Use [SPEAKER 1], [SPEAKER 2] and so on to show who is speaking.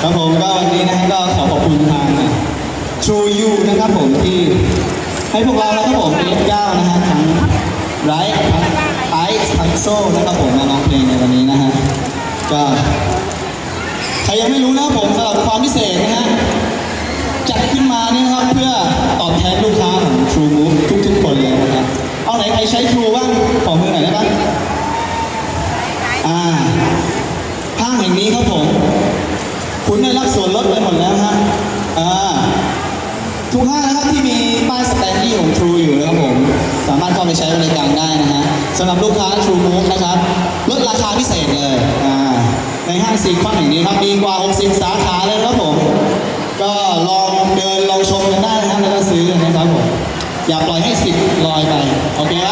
[SPEAKER 1] ครับผมก็วันนี้นะก็ขอขอบคุณทางชูยูนะครับผมที่ให้พวกเรานะครัผมเอ็ก้านะฮะทั้งไรทั้งไอซ์ทั้งโซ่นะครับผมมาร้องเพลงในวันนี้นะฮะก็ใครยังไม่รู้นะผมสำหรับความพิเศษนะฮะจัดขึ้นมานี่นะครับเพื่อตอบแทนลูกค้าของ True Move ทุกๆคนเลยนะครับเอาไหนใครใช้ชูบ้างขอมือหน่อยได้บ้างอ่า ห้างนี้ครับผม คุณได้รับส่วนลดไปหมดแล้วฮะอ่าทุกห้างนะครับที่มีป้ายสแตนดี้ของ True อยู่นะครับผม สามารถเข้าไปใช้บริการได้นะฮะสำหรับลูกค้า True Move นะครับลดราคาพิเศษเลยอ่าในห้างซีคอนแห่งนี้ครับมีกว่า 60 สาขาเลยนะครับผม ก็ลองเดินลองชมกันได้นะครับแล้วก็ซื้อนะครับผมอย่าปล่อยให้สิทธิ์ลอยไป โอเคไหม